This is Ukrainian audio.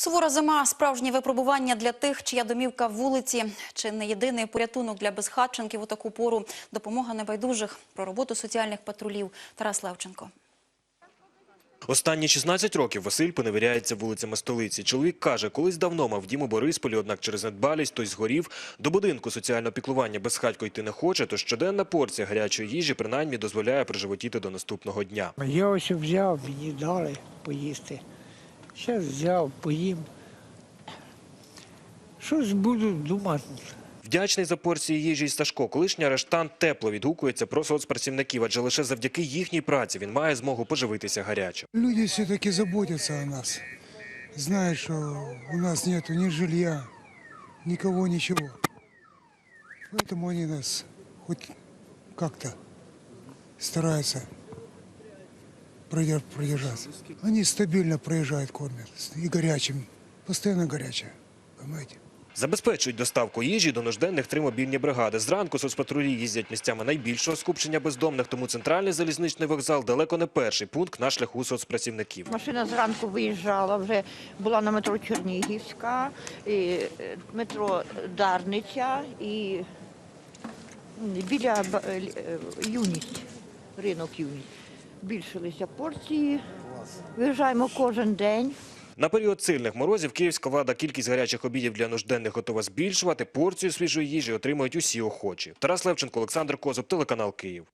Сувора зима – справжнє випробування для тих, чия домівка в вулиці. Чи не єдиний порятунок для безхатченків у таку пору – допомога небайдужих. Про роботу соціальних патрулів. Тарас Левченко. Останні 16 років Василь поневіряється вулицями столиці. Чоловік каже, колись давно мав дім у Борисполі, однак через недбалість той згорів. До будинку соціального піклування безхатько йти не хоче, то щоденна порція гарячої їжі принаймні дозволяє приживотіти до наступного дня. Я ось взяв, мені дали поїсти. Зараз взяв, поїм. Щось буду думати. Вдячний за порції їжі й Сашко. Колишній арештант тепло відгукується про соцпрацівників, адже лише завдяки їхній праці він має змогу поживитися гарячим. Люди все-таки заботятся о нас. Знают, что у нас нет ни жилья, никого, ничего. Поэтому они нас хоть как-то стараются продержаться. Они стабильно проезжают, кормят. И горячим. Постоянно горячее. Понимаете? Забезпечують доставку їжі до нужденних три мобільні бригади. Зранку соцпатрулі їздять місцями найбільшого скупчення бездомних, тому центральний залізничний вокзал далеко не перший пункт на шляху соцпрацівників. Машина зранку виїжджала, вже була на метро Чернігівська, і е, метро Дарниця і біля е, Юність, ринок Юність. Збільшилися порції. Виїжджаємо кожен день. На період сильних морозів київська влада кількість гарячих обідів для нужденних готова збільшувати. Порцію свіжої їжі отримують усі охочі. Тарас Левченко, Олександр Козуб, телеканал Київ.